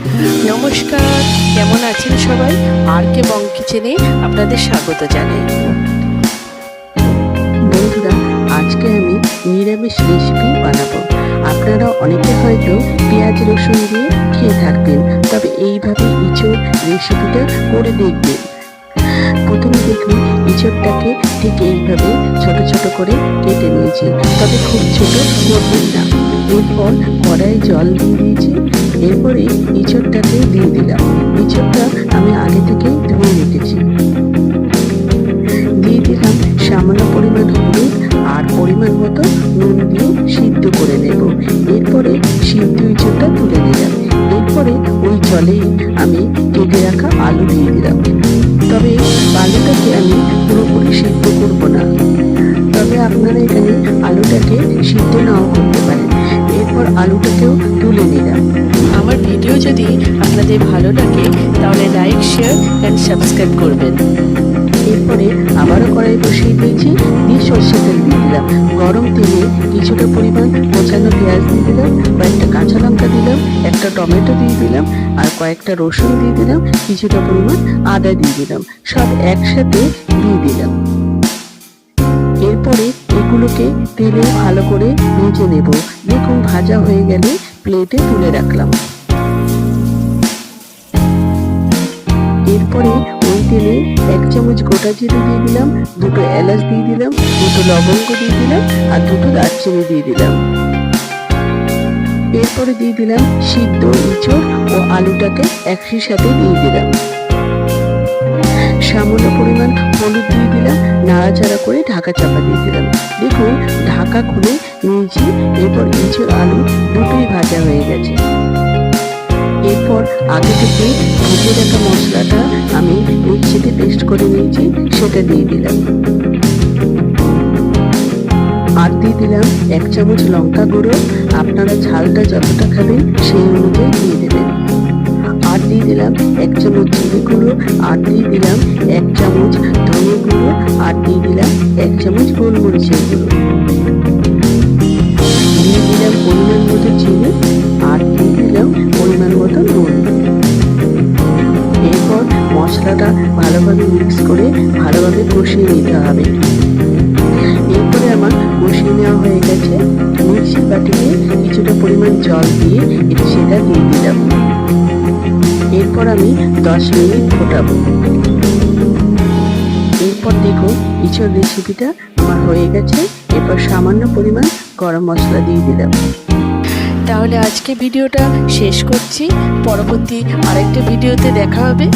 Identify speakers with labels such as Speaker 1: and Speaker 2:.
Speaker 1: নমস্কার, কেমন আছেন সবাই? আর কে বং কিচেনে আপনাদের স্বাগত জানাই।
Speaker 2: বন্ধুরা, আজকে আমি নিরামিষ রেসিপি বানাবো। আপনারা অনেকে হয়তো পেঁয়াজ রসুন দিয়ে খেয়ে থাকবেন, তবে এইভাবে ইঁচড় রেসিপিটা করে দেখবেন। প্রথমে দেখুন ইঁচড়টাকে ঠিক এইভাবে ছোট ছোট করে কেটে নিয়েছি, তবে খুব ছোট করবেন না। এরপর কড়াই জল দিয়ে দিয়েছি। এরপরে ইঁচড়টাকে দিয়ে দিলাম। ইঁচড়টা আমি আগে থেকেই ধুয়ে রেখেছি। দিয়ে দিলাম সামান্য পরিমাণ হলুদ আর পরিমাণ মতো নুন দিয়ে সিদ্ধ করে নেব। এরপরে সিদ্ধ ইঁচড়টা তুলে নিলাম। এরপরে ওই জলেই আমি কেটে রাখা আলু দিয়ে দিলাম। তবে আলুটাকে আমি পুরোপুরি সিদ্ধ করব না। আলুটাকেও তুলে নিলাম।
Speaker 1: আমার ভিডিও যদি আপনাদের ভালো লাগে তাহলে লাইক শেয়ার অ্যান্ড সাবস্ক্রাইব করবেন।
Speaker 2: এরপরে আবারও কড়াই বসিয়ে দিয়েছি দিয়ে সর্ষে তেল দিয়ে দিলাম। গরম তেলে কিছুটা পরিমাণ কোচানো পেঁয়াজ দিয়ে দিলাম কয়েকটা কাঁচা লঙ্কা দিলাম একটা টমেটো দিয়ে দিলাম আর কয়েকটা রসুন দিয়ে দিলাম কিছুটা পরিমাণ আদা দিয়ে দিলাম। সব একসাথে দিয়ে দিলাম। এগুলোকে তেলে ভালো করে ভেজে নেব। দেখুন, ভাজা হয়ে গেলে প্লেটে তুলে রাখলাম। এরপরে ওই তেলে এক চামচ গোটা জিরে দিয়ে দিলাম, দুটো এলাচ দিয়ে দিলাম, দুটো লবঙ্গ দিয়ে দিলাম আর দুটো দারচিনি দিয়ে দিলাম। এরপরে দিয়ে দিলাম সিদ্ধ ইঁচড় ও আলুটাকে একই সাথে দিয়ে দিলাম। সামান্য পরিমাণ হলুদ দিয়ে দিলাম, নাড়াচাড়া করে ঢাকা চাপা দিয়ে দিলাম। ঢাকা খুলে নিয়েছি, এরপর ইঁচড় আলু দুটোই ভাজা হয়ে গেছে। এরপর আগে থেকে ভেজে রাখা মশলাটা আমি মিক্সিতে পেস্ট করে নিয়েছি, সেটা দিয়ে দিলাম। আর দিয়ে দিলাম এক চামচ লঙ্কা গুঁড়ো, আপনারা ঝালটা যতটা খাবেন সেই অনুযায়ী দিয়ে দেবেন। আর দিয়ে দিলাম এক চামচ জিরে গুঁড়ো, আর দিয়ে দিলাম এক চামচ ধনে গুঁড়ো, আর দিয়ে দিলাম এক চামচ গোলমরিচের গুঁড়ো। পরিমাণ মতো চিনি আর দিয়ে দিলাম পরিমাণ মতো নুন। এরপর মশলাটা ভালোভাবে মিক্স করে ভালোভাবে কষিয়ে নিতে হবে। এরপরে আমার কষিয়ে নেওয়া হয়ে গেছে। মিক্সির বাটিতে কিছুটা পরিমাণ জল দিয়ে সেটা দিয়ে দিলাম। এরপর আমি দশ মিনিট ফোটাবো। এরপর দেখুন ইঁচড় রেসিপিটা আমার হয়ে গেছে। এরপর সামান্য পরিমাণ গরম মশলা দিয়ে দিলাম।
Speaker 1: তাহলে আজকে ভিডিওটা শেষ করছি। পরবর্তী আরেকটা ভিডিওতে দেখা হবে।